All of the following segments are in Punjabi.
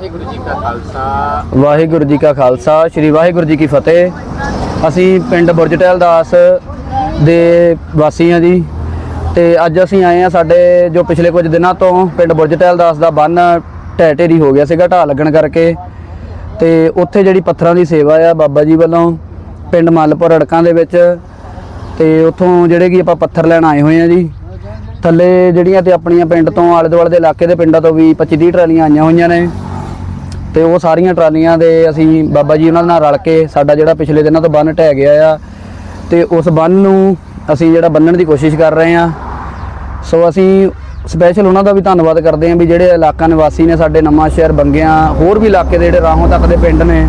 ਵਾਹਿਗੁਰੂ ਜੀ ਕਾ ਖਾਲਸਾ। ਵਾਹਿਗੁਰੂ ਜੀ ਕਾ ਖਾਲਸਾ, ਸ੍ਰੀ ਵਾਹਿਗੁਰੂ ਜੀ ਕੀ ਫਤਿਹ। ਅਸੀਂ ਪਿੰਡ ਬੁਰਜਟੈਲ ਦਾਸ ਦੇ ਵਾਸੀ ਹਾਂ ਜੀ। ਤੇ ਅੱਜ ਅਸੀਂ ਆਏ ਹਾਂ ਸਾਡੇ ਜੋ ਪਿਛਲੇ ਕੁਝ ਦਿਨਾਂ ਤੋਂ ਪਿੰਡ ਬੁਰਜਟੈਲ ਦਾਸ ਦਾ ਬੰਨ ਢਹਿ ਢੇਰੀ ਹੋ ਗਿਆ ਸੀਗਾ, ਢਾਹ ਲੱਗਣ ਕਰਕੇ। ਤੇ ਉੱਥੇ ਜਿਹੜੀ ਪੱਥਰਾਂ ਦੀ ਸੇਵਾ ਆ ਬਾਬਾ ਜੀ ਵੱਲੋਂ, ਪਿੰਡ ਮੱਲਪੁਰ ਅੜਕਾਂ ਦੇ ਵਿੱਚ। ਤੇ ਉੱਥੋਂ ਜਿਹੜੇ ਕਿ ਆਪਾਂ ਪੱਥਰ ਲੈਣ ਆਏ ਹੋਏ ਆ ਜੀ। ਥੱਲੇ ਜਿਹੜੀਆਂ ਤੇ ਆਪਣੀਆਂ ਪਿੰਡ ਤੋਂ ਆਲੇ ਦੁਆਲੇ ਦੇ ਇਲਾਕੇ ਦੇ ਪਿੰਡਾਂ ਤੋਂ ਵੀ 25 30 ਟਰਾਲੀਆਂ ਆਈਆਂ ਹੋਈਆਂ ਨੇ। ਤੇ ਉਹ ਸਾਰੀਆਂ ਟਰਾਲੀਆਂ ਦੇ ਅਸੀਂ ਬਾਬਾ ਜੀ ਉਹਨਾਂ ਨਾਲ ਰਲ ਕੇ ਸਾਡਾ ਜਿਹੜਾ ਪਿਛਲੇ ਦਿਨਾਂ ਤੋਂ ਬੰਨ ਢਹਿ ਗਿਆ ਆ ਤੇ ਉਸ ਬੰਨ ਨੂੰ ਅਸੀਂ ਜਿਹੜਾ ਬੰਨਣ ਦੀ ਕੋਸ਼ਿਸ਼ ਕਰ ਰਹੇ ਆ। ਸੋ ਅਸੀਂ ਸਪੈਸ਼ਲ ਉਹਨਾਂ ਦਾ ਵੀ ਧੰਨਵਾਦ ਕਰਦੇ ਹਾਂ ਵੀ ਜਿਹੜੇ ਇਲਾਕਾ ਨਿਵਾਸੀ ਨੇ ਸਾਡੇ ਨਵਾਂ ਸ਼ਹਿਰ ਬੰਗਿਆਂ, ਹੋਰ ਵੀ ਇਲਾਕੇ ਦੇ ਜਿਹੜੇ ਰਾਹੋਂ ਤੱਕ ਦੇ ਪਿੰਡ ਨੇ,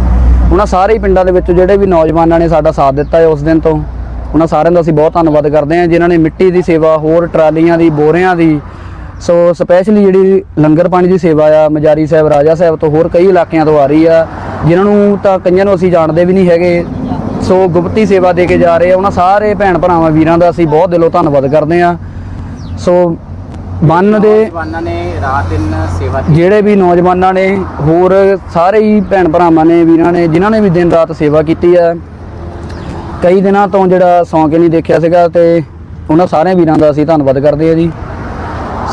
ਉਹਨਾਂ ਸਾਰੇ ਹੀ ਪਿੰਡਾਂ ਦੇ ਵਿੱਚ ਜਿਹੜੇ ਵੀ ਨੌਜਵਾਨਾਂ ਨੇ ਸਾਡਾ ਸਾਥ ਦਿੱਤਾ ਹੈ ਉਸ ਦਿਨ ਤੋਂ। ਉਹਨਾਂ ਸਾਰਿਆਂ ਦਾ ਅਸੀਂ ਬਹੁਤ ਧੰਨਵਾਦ ਕਰਦੇ ਹਾਂ ਜਿਨ੍ਹਾਂ ਨੇ ਮਿੱਟੀ ਦੀ ਸੇਵਾ, ਹੋਰ ਟਰਾਲੀਆਂ ਦੀ, ਬੋਰਿਆਂ ਦੀ ਸੋ ਸਪੈਸ਼ਲੀ ਜਿਹੜੀ ਲੰਗਰ ਪਾਣੀ ਦੀ ਸੇਵਾ ਆ ਮਜਾਰੀ ਸਾਹਿਬ ਰਾਜਾ ਸਾਹਿਬ ਤੋਂ ਹੋਰ ਕਈ ਇਲਾਕਿਆਂ ਤੋਂ ਆ ਰਹੀ ਆ ਜਿਨ੍ਹਾਂ ਨੂੰ ਤਾਂ ਕਈਆਂ ਨੂੰ ਅਸੀਂ ਜਾਣਦੇ ਵੀ ਨਹੀਂ ਹੈਗੇ। ਸੋ ਗੁਪਤੀ ਸੇਵਾ ਦੇ ਕੇ ਜਾ ਰਹੇ ਆ ਉਹਨਾਂ ਸਾਰੇ ਭੈਣ ਭਰਾਵਾਂ ਵੀਰਾਂ ਦਾ ਅਸੀਂ ਬਹੁਤ ਦਿਲੋਂ ਧੰਨਵਾਦ ਕਰਦੇ ਆ। ਸੋ ਬੰਨ ਦੇ ਨੌਜਵਾਨਾਂ ਨੇ ਰਾਤ ਦਿਨ ਸੇਵਾ ਕੀਤੀ। ਜਿਹੜੇ ਵੀ ਨੌਜਵਾਨਾਂ ਨੇ ਹੋਰ ਸਾਰੇ ਹੀ ਭੈਣ ਭਰਾਵਾਂ ਨੇ ਵੀਰਾਂ ਨੇ ਜਿਨ੍ਹਾਂ ਨੇ ਵੀ ਦਿਨ ਰਾਤ ਸੇਵਾ ਕੀਤੀ ਹੈ ਕਈ ਦਿਨਾਂ ਤੋਂ ਜਿਹੜਾ ਸੌਂ ਕੇ ਨਹੀਂ ਦੇਖਿਆ ਸੀਗਾ ਤੇ ਉਹਨਾਂ ਸਾਰੇ ਵੀਰਾਂ ਦਾ ਅਸੀਂ ਧੰਨਵਾਦ ਕਰਦੇ ਹਾਂ ਜੀ।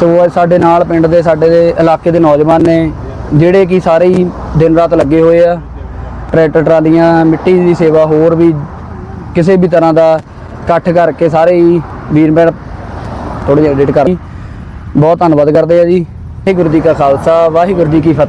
ਸੋ ਅੱਜ ਸਾਡੇ ਨਾਲ ਪਿੰਡ ਦੇ, ਸਾਡੇ ਦੇ ਇਲਾਕੇ ਦੇ ਨੌਜਵਾਨ ਨੇ, ਜਿਹੜੇ ਕਿ ਸਾਰੇ ਹੀ ਦਿਨ ਰਾਤ ਲੱਗੇ ਹੋਏ ਆ। ਟਰੈਕਟਰ ਟਰਾਲੀਆਂ, ਮਿੱਟੀ ਦੀ ਸੇਵਾ, ਹੋਰ ਵੀ ਕਿਸੇ ਵੀ ਤਰ੍ਹਾਂ ਦਾ ਇਕੱਠ ਕਰਕੇ ਸਾਰੇ ਹੀ ਵੀਰ ਭੈਣ ਥੋੜੇ ਜਿਹਾ ਐਡਿਟ ਕਰ ਬਹੁਤ ਧੰਨਵਾਦ ਕਰਦੇ ਆ ਜੀ। ਵਾਹਿਗੁਰੂ ਜੀ ਕਾ ਖਾਲਸਾ, ਵਾਹਿਗੁਰੂ ਜੀ ਕੀ ਫਤਿਹ।